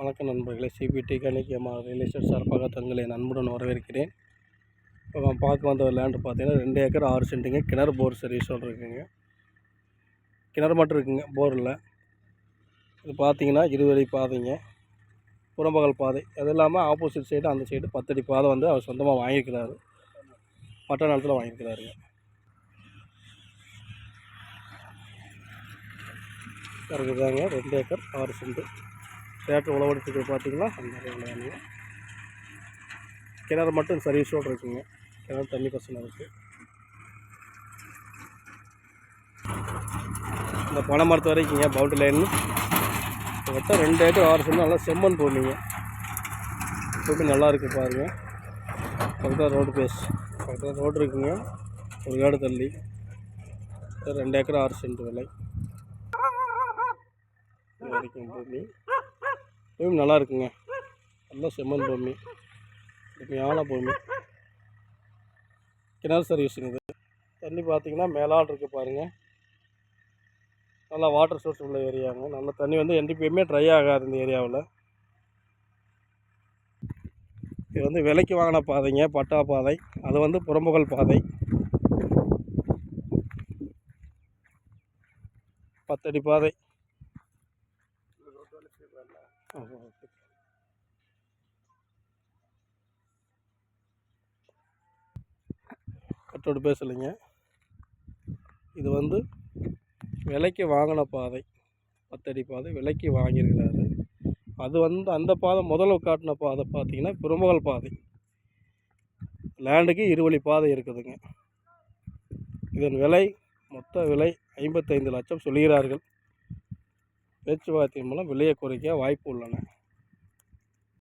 வணக்கம் நண்பர்களே. CBT கணிக்கியம்மா real estate சார்பாக தங்களை நண்புடன் வரவேற்கிறேன். இப்போ நான் பார்க்க வந்த லேண்டு பார்த்தீங்கன்னா ரெண்டு ஏக்கர் ஆறு சென்ட்டுங்க. கிணறு போர் சர்வீஸோடு இருக்குங்க கிணறு மட்டும் இருக்குங்க போர் இல்லை. இது பார்த்தீங்கன்னா இருவழி பாதைங்க. புறம்பகல் பாதை. அது இல்லாமல் ஆப்போசிட் சைடு அந்த சைடு பத்தடி பாதை வந்து அவர் சொந்தமாக வாங்கியிருக்கிறாரு. மற்ற நிலத்தில் வாங்கியிருக்கிறாருங்க. இருக்குதாங்க ரெண்டு ஏக்கர் ஆறு சென்ட்டு. தேட்டர் உழவெடுத்துக்கு பார்த்தீங்கன்னா அந்த வேலையானுங்க கிணறு மட்டும் சர்வீஸோடு இருக்குங்க. கிணறு தண்ணி பிரச்சனை இருக்குது இந்த பனை மரத்து வரைக்குங்க பவுண்டரி லைன் மொத்தம் ரெண்டு ஏக்கர் ஆறு சென்ட் நல்லா செம்மண் பூமிங்க. பூமி நல்லா இருக்குது பாருங்கள் பக்கத்தில் ரோடு பேஸ் பக்கத்தில் ரோடு இருக்குங்க. ஒரு ஏடு தள்ளி. ரெண்டு ஏக்கர் ஆறு சென்ட் விலை. வரைக்கும் பூமி. பூமி நல்லா இருக்குங்க நல்லா செம்மண் பூமி. உண்மையான பூமி. கிணறு சர்வீஸுங்க இது தண்ணி பார்த்தீங்கன்னா மேலாடு இருக்குது பாருங்கள் நல்லா வாட்டர் சோர்ஸ் உள்ள ஏரியாங்க. நல்ல தண்ணி வந்து எப்பயுமே ட்ரை ஆகாது இந்த ஏரியாவில். இது வந்து விலைக்கு வாங்கின பாதைங்க பட்டா பாதை. அது வந்து புறம்புகல் பாதை. பத்தடி பாதை. ஓகே. கட்டோடு பேசலைங்க. இது வந்து விலைக்கு வாங்கின பாதை. பத்தடி பாதை விலைக்கு வாங்கியிருக்கிறாரு. அது வந்து அந்த பாதை முதல்ல காட்டின பாதை பார்த்தீங்கன்னா புறமுகல் பாதை. லேண்டுக்கு இருவழி பாதை இருக்குதுங்க. இதன் விலை மொத்த விலை ஐம்பத்தைந்து லட்சம் சொல்கிறார்கள் பேச்சுவார்த்தை மூலம் விலையை குறைக்க வாய்ப்பு உள்ளன.